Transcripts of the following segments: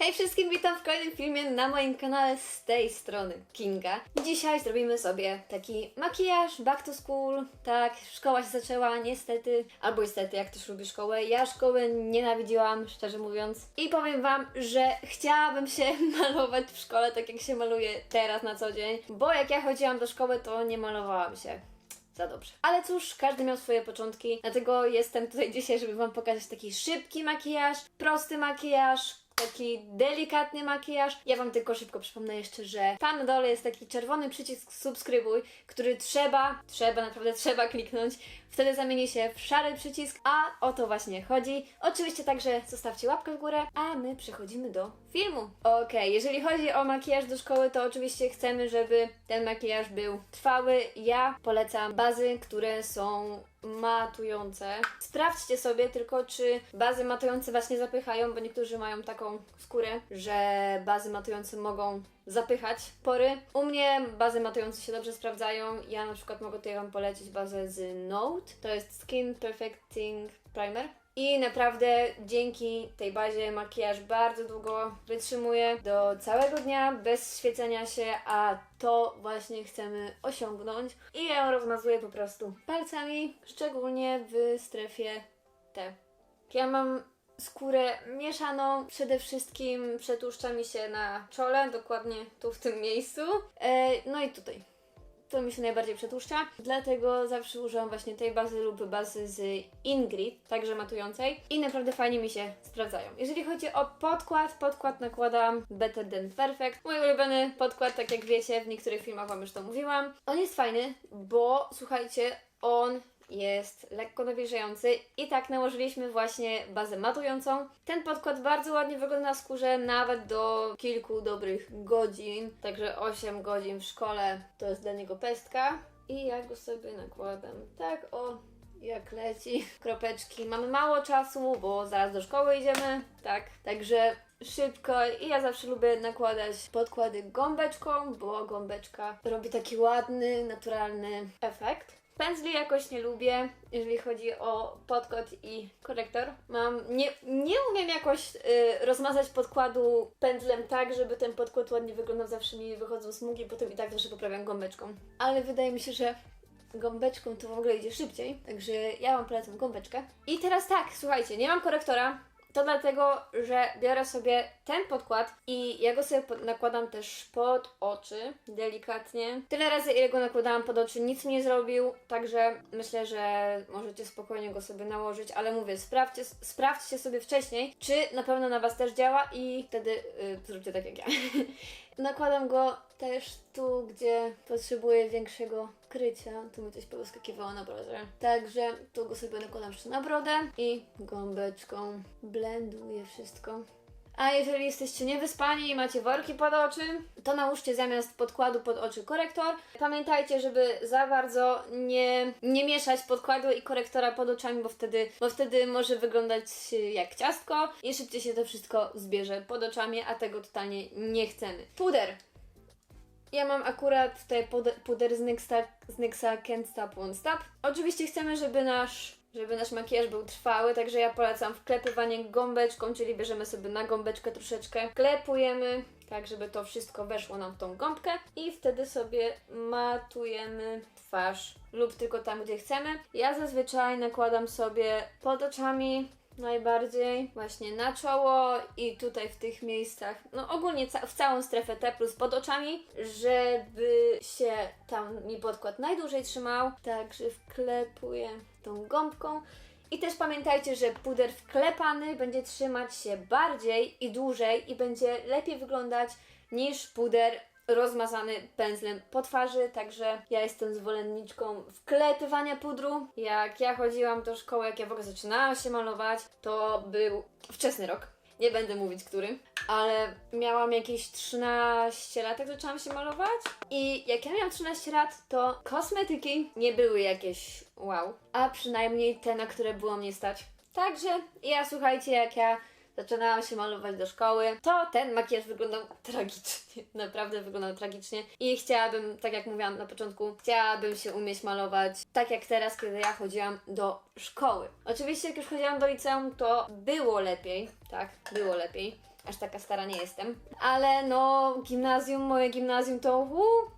Hej wszystkim, witam w kolejnym filmie na moim kanale z tej strony Kinga. Dzisiaj zrobimy sobie taki makijaż, back to school. Tak, szkoła się zaczęła, niestety, albo niestety, jak też lubię szkołę. Ja szkoły nienawidziłam, szczerze mówiąc. I powiem Wam, że chciałabym się malować w szkole tak jak się maluje teraz na co dzień, bo jak ja chodziłam do szkoły, to nie malowałam się za dobrze. Ale cóż, każdy miał swoje początki, dlatego jestem tutaj dzisiaj, żeby Wam pokazać taki szybki makijaż, prosty makijaż, taki delikatny makijaż. Ja Wam tylko szybko przypomnę jeszcze, że tam na dole jest taki czerwony przycisk subskrybuj, który trzeba, trzeba, naprawdę trzeba kliknąć. Wtedy zamieni się w szary przycisk, a o to właśnie chodzi. Oczywiście także zostawcie łapkę w górę, a my przechodzimy do filmu. Okej, jeżeli chodzi o makijaż do szkoły, to oczywiście chcemy, żeby ten makijaż był trwały. Ja polecam bazy, które są matujące. Sprawdźcie sobie tylko, czy bazy matujące Was nie zapychają, bo niektórzy mają taką skórę, że bazy matujące mogą zapychać pory. U mnie bazy matujące się dobrze sprawdzają. Ja na przykład mogę tutaj Wam polecić bazę z Note. To jest Skin Perfecting Primer. I naprawdę dzięki tej bazie makijaż bardzo długo wytrzymuje do całego dnia bez świecenia się, a to właśnie chcemy osiągnąć. I ja ją rozmazuję po prostu palcami, szczególnie w strefie T. Ja mam skórę mieszaną, przede wszystkim przetłuszcza mi się na czole, dokładnie tu w tym miejscu, e, no i tutaj. To mi się najbardziej przetłuszcza, dlatego zawsze używam właśnie tej bazy lub bazy z Ingrid, także matującej i naprawdę fajnie mi się sprawdzają. Jeżeli chodzi o podkład, podkład nakładam Better Than Perfect. Mój ulubiony podkład, tak jak wiecie, w niektórych filmach Wam już to mówiłam. On jest fajny, bo słuchajcie, on jest lekko nawilżający i tak nałożyliśmy właśnie bazę matującą. Ten podkład bardzo ładnie wygląda na skórze, nawet do kilku dobrych godzin, także 8 godzin w szkole to jest dla niego pestka. I ja go sobie nakładam tak o, jak leci. Kropeczki. Mamy mało czasu, bo zaraz do szkoły idziemy, tak, także szybko i ja zawsze lubię nakładać podkłady gąbeczką, bo gąbeczka robi taki ładny, naturalny efekt. Pędzli jakoś nie lubię, jeżeli chodzi o podkład i korektor. Mam, nie, nie umiem jakoś y, rozmazać podkładu pędzlem tak, żeby ten podkład ładnie wyglądał. Zawsze mi wychodzą smugi, potem i tak zawsze poprawiam gąbeczką. Ale wydaje mi się, że gąbeczką to w ogóle idzie szybciej, także ja Wam polecam gąbeczkę. I teraz tak, słuchajcie, nie mam korektora, to dlatego, że biorę sobie ten podkład i ja go sobie nakładam też pod oczy, delikatnie. Tyle razy, ile go nakładałam pod oczy, nic mi nie zrobił, także myślę, że możecie spokojnie go sobie nałożyć, ale mówię, sprawdźcie, sprawdźcie sobie wcześniej, czy na pewno na Was też działa i wtedy yy, zróbcie tak jak ja. Nakładam go też tu, gdzie potrzebuję większego krycia. Tu mi coś powyskakiwało na brodę. Także tu go sobie nakładam jeszcze na brodę i gąbeczką blenduję wszystko. A jeżeli jesteście niewyspani i macie worki pod oczy, to nałóżcie zamiast podkładu pod oczy korektor. Pamiętajcie, żeby za bardzo nie, nie mieszać podkładu i korektora pod oczami, bo wtedy, bo wtedy może wyglądać jak ciastko i szybciej się to wszystko zbierze pod oczami, a tego totalnie nie chcemy. Puder. Ja mam akurat tutaj puder, z Nyxa, z Nyxa Can't Stop Won't Stop. Oczywiście chcemy, żeby nasz, żeby nasz makijaż był trwały, także ja polecam wklepywanie gąbeczką, czyli bierzemy sobie na gąbeczkę troszeczkę, klepujemy, tak żeby to wszystko weszło nam w tą gąbkę i wtedy sobie matujemy twarz lub tylko tam, gdzie chcemy. Ja zazwyczaj nakładam sobie pod oczami najbardziej właśnie na czoło i tutaj w tych miejscach, no ogólnie ca- w całą strefę T plus pod oczami, żeby się tam mi podkład najdłużej trzymał. Także wklepuję tą gąbką. I też pamiętajcie, że puder wklepany będzie trzymać się bardziej i dłużej i będzie lepiej wyglądać niż puder rozmazany pędzlem po twarzy, także ja jestem zwolenniczką wklepywania pudru. Jak ja chodziłam do szkoły, jak ja w ogóle zaczynałam się malować, to był wczesny rok. Nie będę mówić który, ale miałam jakieś 13 lat, jak zaczęłam się malować. I jak ja miałam 13 lat, to kosmetyki nie były jakieś wow, a przynajmniej te, na które było mnie stać. Także ja słuchajcie, jak ja zaczynałam się malować do szkoły, to ten makijaż wyglądał tragicznie. Naprawdę wyglądał tragicznie. I chciałabym, tak jak mówiłam na początku, chciałabym się umieć malować tak jak teraz, kiedy ja chodziłam do szkoły. Oczywiście, jak już chodziłam do liceum, to było lepiej. Tak, było lepiej. aż taka stara nie jestem. Ale no, gimnazjum, moje gimnazjum to uh,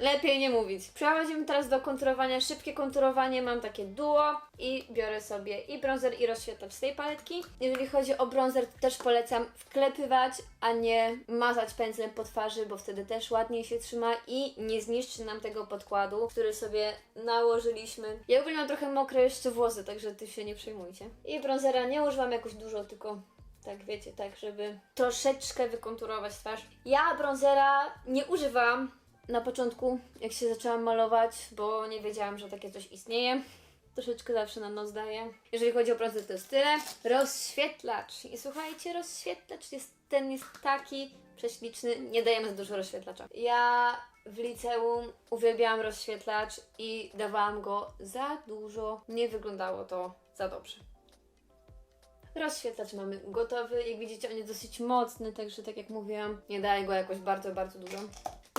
Lepiej nie mówić. Przechodzimy teraz do konturowania. Szybkie konturowanie. Mam takie duo i biorę sobie i bronzer i rozświetlacz z tej paletki. Jeżeli chodzi o bronzer, to też polecam wklepywać, a nie mazać pędzlem po twarzy, bo wtedy też ładniej się trzyma i nie zniszczy nam tego podkładu, który sobie nałożyliśmy. Ja ogólnie mam trochę mokre jeszcze włosy, także ty się nie przejmujcie. I bronzera nie używam jakoś dużo, tylko tak wiecie, tak, żeby troszeczkę wykonturować twarz. Ja bronzera nie używam na początku, jak się zaczęłam malować, bo nie wiedziałam, że takie coś istnieje. Troszeczkę zawsze na nos daję. Jeżeli chodzi o bronzer, to jest tyle. Rozświetlacz. I słuchajcie, rozświetlacz jest, ten jest taki prześliczny. Nie dajemy za dużo rozświetlacza. Ja w liceum uwielbiałam rozświetlacz i dawałam go za dużo. Nie wyglądało to za dobrze. Rozświetlacz mamy gotowy. Jak widzicie, on jest dosyć mocny, także tak jak mówiłam, nie daję go jakoś bardzo, bardzo dużo.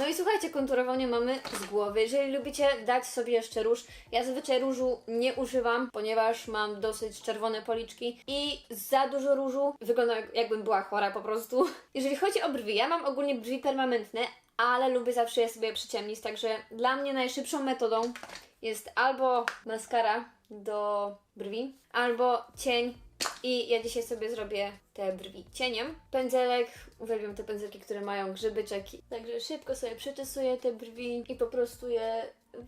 No i słuchajcie, konturowanie mamy z głowy. Jeżeli lubicie dać sobie jeszcze róż, ja zazwyczaj różu nie używam, ponieważ mam dosyć czerwone policzki i za dużo różu wygląda jak, jakbym była chora po prostu. Jeżeli chodzi o brwi, ja mam ogólnie brwi permanentne, ale lubię zawsze je sobie przyciemnić, także dla mnie najszybszą metodą jest albo maskara do brwi, albo cień i ja dzisiaj sobie zrobię te brwi cieniem. Pędzelek, uwielbiam te pędzelki, które mają grzybyczek. Także szybko sobie przeczesuję te brwi i po prostu je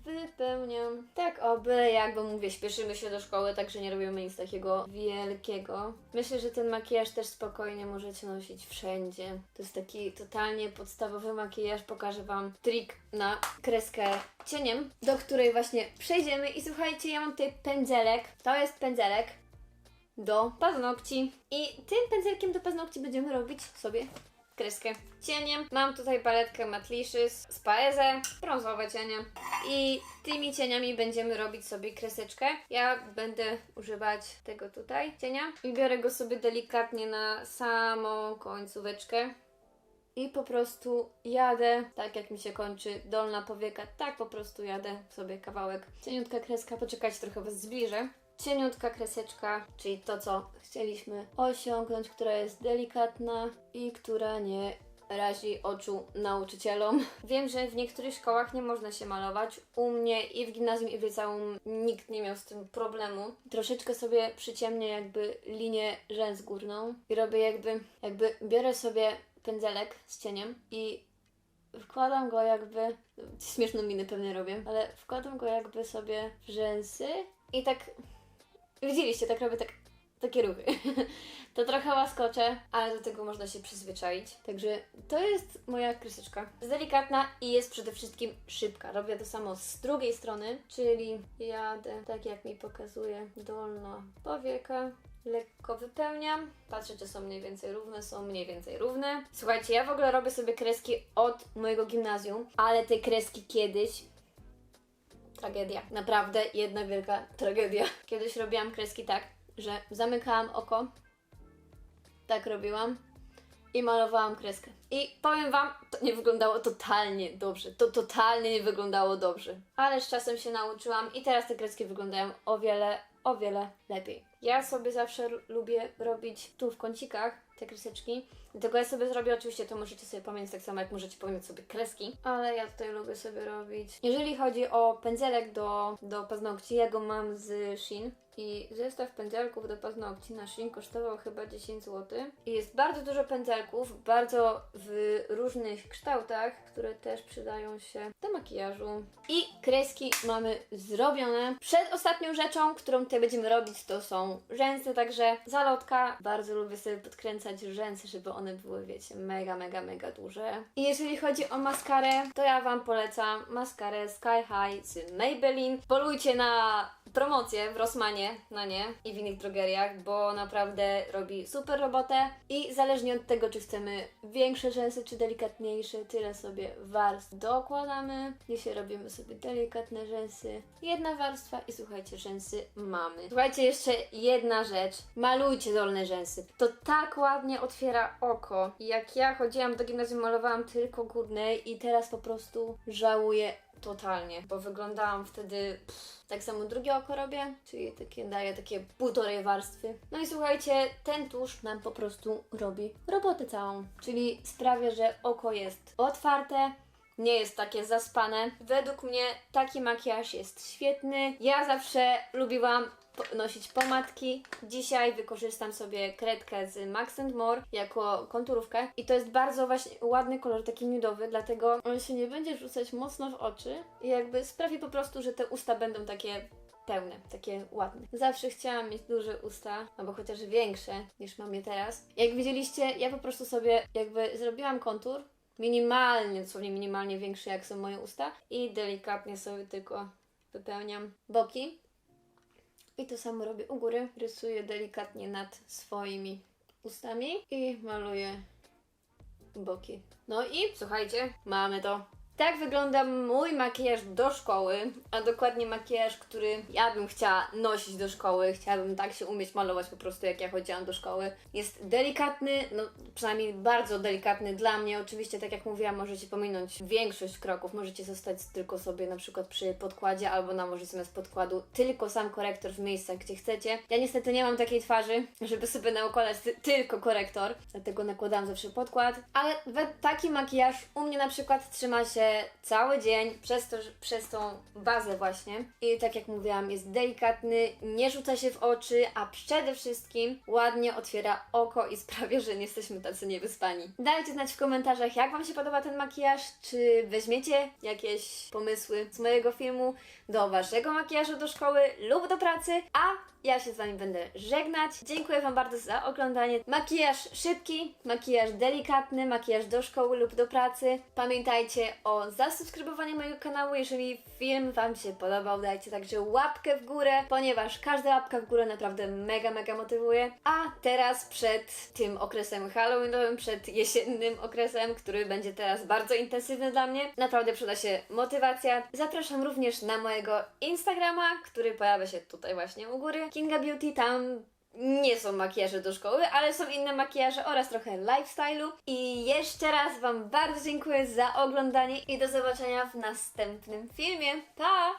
wypełniam. Tak o, byle jak, bo mówię, śpieszymy się do szkoły, także nie robimy nic takiego wielkiego. Myślę, że ten makijaż też spokojnie możecie nosić wszędzie. To jest taki totalnie podstawowy makijaż. Pokażę Wam trik na kreskę cieniem, do której właśnie przejdziemy. I słuchajcie, ja mam tutaj pędzelek. To jest pędzelek do paznokci. I tym pędzelkiem do paznokci będziemy robić sobie kreskę cieniem. Mam tutaj paletkę Matlicious z Paeze, brązowe cienie. I tymi cieniami będziemy robić sobie kreseczkę. Ja będę używać tego tutaj cienia i biorę go sobie delikatnie na samą końcóweczkę. I po prostu jadę, tak jak mi się kończy dolna powieka, tak po prostu jadę sobie kawałek. Cieniutka kreska, poczekajcie, trochę Was zbliżę cieniutka kreseczka, czyli to, co chcieliśmy osiągnąć, która jest delikatna i która nie razi oczu nauczycielom. Wiem, że w niektórych szkołach nie można się malować. U mnie i w gimnazjum, i w liceum nikt nie miał z tym problemu. Troszeczkę sobie przyciemnię jakby linię rzęs górną i robię jakby, jakby biorę sobie pędzelek z cieniem i wkładam go jakby, śmieszną minę pewnie robię, ale wkładam go jakby sobie w rzęsy i tak Widzieliście, tak robię tak, takie ruchy. to trochę łaskocze, ale do tego można się przyzwyczaić. Także to jest moja kreseczka. Jest delikatna i jest przede wszystkim szybka. Robię to samo z drugiej strony, czyli jadę tak jak mi pokazuje dolna powieka. Lekko wypełniam, patrzę czy są mniej więcej równe, są mniej więcej równe. Słuchajcie, ja w ogóle robię sobie kreski od mojego gimnazjum, ale te kreski kiedyś tragedia. Naprawdę jedna wielka tragedia. Kiedyś robiłam kreski tak, że zamykałam oko, tak robiłam i malowałam kreskę. I powiem Wam, to nie wyglądało totalnie dobrze. To totalnie nie wyglądało dobrze. Ale z czasem się nauczyłam i teraz te kreski wyglądają o wiele, o wiele lepiej. Ja sobie zawsze lubię robić tu w kącikach te kreseczki. Dlatego ja sobie zrobię, oczywiście to możecie sobie pamiętać tak samo jak możecie pamiętać sobie kreski, ale ja tutaj lubię sobie robić. Jeżeli chodzi o pędzelek do, do paznokci, ja go mam z Shein. I zestaw pędzelków do paznokci na Shein kosztował chyba 10 zł. I jest bardzo dużo pędzelków, bardzo w różnych kształtach, które też przydają się do makijażu. I kreski mamy zrobione. Przed ostatnią rzeczą, którą tutaj będziemy robić, to są rzęsy, także zalotka. Bardzo lubię sobie podkręcać rzęsy, żeby one były, wiecie, mega, mega, mega duże. I jeżeli chodzi o maskarę, to ja Wam polecam maskarę Sky High z Maybelline. Polujcie na promocję w Na nie i w innych drogeriach, bo naprawdę robi super robotę i zależnie od tego, czy chcemy większe rzęsy, czy delikatniejsze, tyle sobie warstw dokładamy. Dzisiaj robimy sobie delikatne rzęsy. Jedna warstwa i słuchajcie, rzęsy mamy. Słuchajcie, jeszcze jedna rzecz. Malujcie dolne rzęsy. To tak ładnie otwiera oko. Jak ja chodziłam do gimnazjum, malowałam tylko górne i teraz po prostu żałuję totalnie, bo wyglądałam wtedy pff, tak samo drugie oko robię, czyli takie daje takie półtorej warstwy. No i słuchajcie, ten tusz nam po prostu robi robotę całą, czyli sprawia, że oko jest otwarte, nie jest takie zaspane. Według mnie taki makijaż jest świetny. Ja zawsze lubiłam nosić pomadki. Dzisiaj wykorzystam sobie kredkę z Max More jako konturówkę i to jest bardzo właśnie ładny kolor, taki nudowy, dlatego on się nie będzie rzucać mocno w oczy i jakby sprawi po prostu, że te usta będą takie pełne, takie ładne. Zawsze chciałam mieć duże usta, albo chociaż większe niż mam je teraz. Jak widzieliście, ja po prostu sobie jakby zrobiłam kontur, minimalnie, dosłownie minimalnie większy jak są moje usta i delikatnie sobie tylko wypełniam boki. I to samo robię u góry. Rysuję delikatnie nad swoimi ustami i maluję boki. No i słuchajcie, mamy to. Tak wygląda mój makijaż do szkoły, a dokładnie makijaż, który ja bym chciała nosić do szkoły. Chciałabym tak się umieć malować po prostu, jak ja chodziłam do szkoły. Jest delikatny, no przynajmniej bardzo delikatny dla mnie. Oczywiście, tak jak mówiłam, możecie pominąć większość kroków. Możecie zostać tylko sobie na przykład przy podkładzie, albo nałożyć zamiast podkładu tylko sam korektor w miejscach, gdzie chcecie. Ja niestety nie mam takiej twarzy, żeby sobie nakładać ty- tylko korektor, dlatego nakładam zawsze podkład. Ale taki makijaż u mnie na przykład trzyma się cały dzień przez, to, przez tą bazę właśnie. I tak jak mówiłam, jest delikatny, nie rzuca się w oczy, a przede wszystkim ładnie otwiera oko i sprawia, że nie jesteśmy tacy niewyspani. Dajcie znać w komentarzach, jak Wam się podoba ten makijaż, czy weźmiecie jakieś pomysły z mojego filmu do Waszego makijażu do szkoły lub do pracy, a ja się z Wami będę żegnać. Dziękuję Wam bardzo za oglądanie. Makijaż szybki, makijaż delikatny, makijaż do szkoły lub do pracy. Pamiętajcie o zasubskrybowaniu mojego kanału. Jeżeli film Wam się podobał, dajcie także łapkę w górę, ponieważ każda łapka w górę naprawdę mega, mega motywuje. A teraz przed tym okresem Halloweenowym, przed jesiennym okresem, który będzie teraz bardzo intensywny dla mnie, naprawdę przyda się motywacja. Zapraszam również na mojego Instagrama, który pojawia się tutaj właśnie u góry. Kinga Beauty, tam nie są makijaże do szkoły, ale są inne makijaże oraz trochę lifestyle'u. I jeszcze raz Wam bardzo dziękuję za oglądanie i do zobaczenia w następnym filmie. Pa!